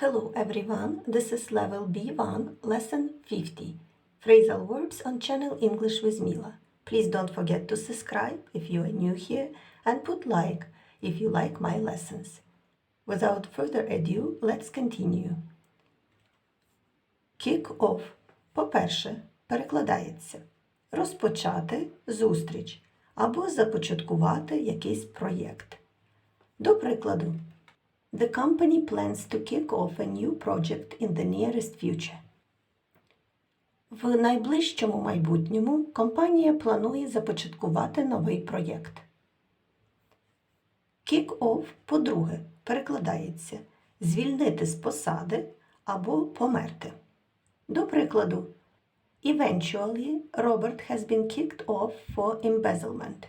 Hello everyone, this is level B1, lesson 50. Phrasal verbs on channel English with Mila. Please don't forget to subscribe if you are new here and put like if you like my lessons. Without further ado, let's continue. Kick off. По-перше, перекладається розпочати зустріч або започаткувати якийсь проєкт. До прикладу, The company plans to kick off a new project in the nearest future. В найближчому майбутньому компанія планує започаткувати новий проєкт. Kick off, по-друге, перекладається звільнити з посади або померти. До прикладу, Eventually, Robert has been kicked off for embezzlement.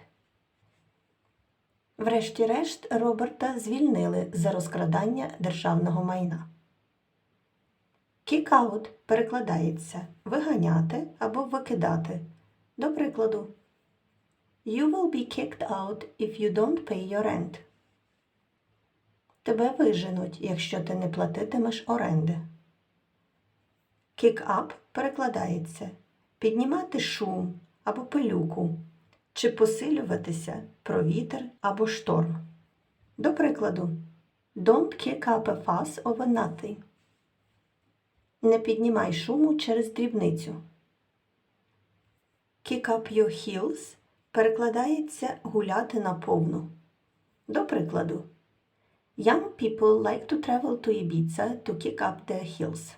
Врешті-решт, Роберта звільнили за розкрадання державного майна. Out перекладається виганяти або викидати. До прикладу, You will be kicked out if you don't pay your rent. Тебе виженуть, якщо ти не платитимеш оренди. Kick up перекладається піднімати шум або пилюку, чи посилюватися про вітер або шторм. До прикладу, Don't kick up a fuss over nothing. Не піднімай шуму через дрібницю. Kick up your heels перекладається гуляти наповну. До прикладу, Young people like to travel to Ibiza to kick up their heels.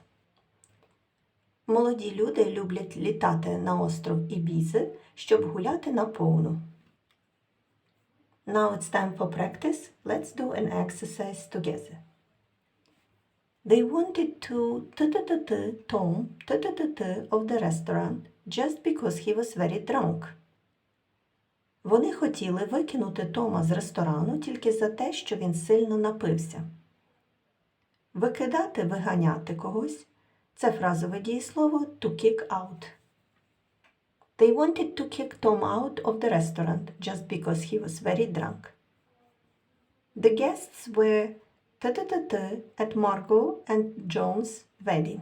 Молоді люди люблять літати на остров Ібізи, щоб гуляти наповну. Now it's time for practice. Let's do an exercise together. They wanted to t-t-t-t Tom t-t-t-t of the restaurant just because he was very drunk. Вони хотіли викинути Тома з ресторану тільки за те, що він сильно напився. Викидати, виганяти когось це фразове дієслово to kick out. They wanted to kick Tom out of the restaurant just because he was very drunk. The guests were t-t-t-t at Margot and John's wedding.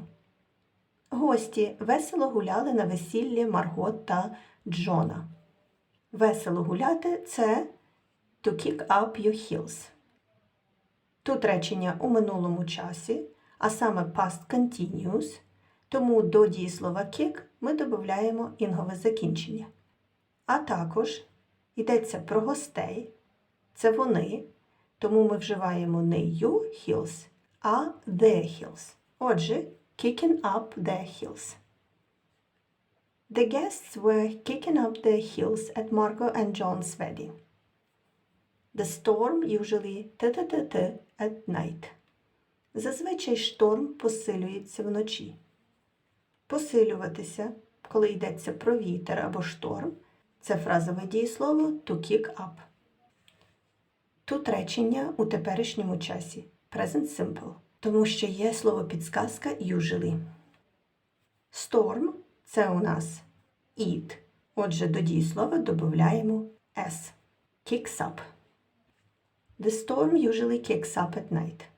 Гості весело гуляли на весіллі Марго та Джона. Весело гуляти це to kick up your heels. Тут речення у минулому часі, а саме past continuous, тому до дієслова kick ми додаємо інгове закінчення. А також йдеться про гостей, це вони, тому ми вживаємо не you heels, а their heels. Отже, kicking up their heels. The guests were kicking up their heels at Margot and John's wedding. The storm usually t-t-t-t at night. Зазвичай шторм посилюється вночі. Посилюватися, коли йдеться про вітер або шторм, це фразове дієслово to kick up. Тут речення у теперішньому часі present simple, тому що є слово підсказка usually. Storm це у нас it. Отже, до дієслова додаємо s. Kicks up. The storm usually kicks up at night.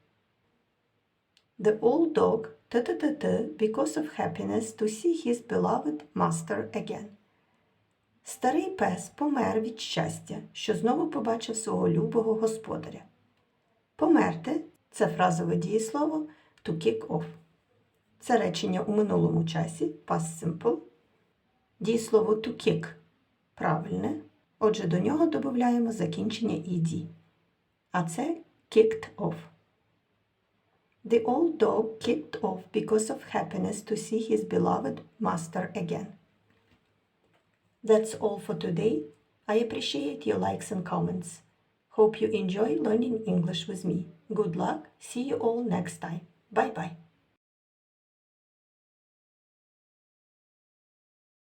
The old dog t-t-t-t because of happiness to see his beloved master again. Старий пес помер від щастя, що знову побачив свого любого господаря. Померти це фразове дієслово to kick off. Це речення у минулому часі past simple. Дієслово to kick правильне. Отже, до нього додаємо закінчення ed. А це kicked off. The old dog kicked off because of happiness to see his beloved master again. That's all for today. I appreciate your likes and comments. Hope you enjoy learning English with me. Good luck. See you all next time. Bye bye.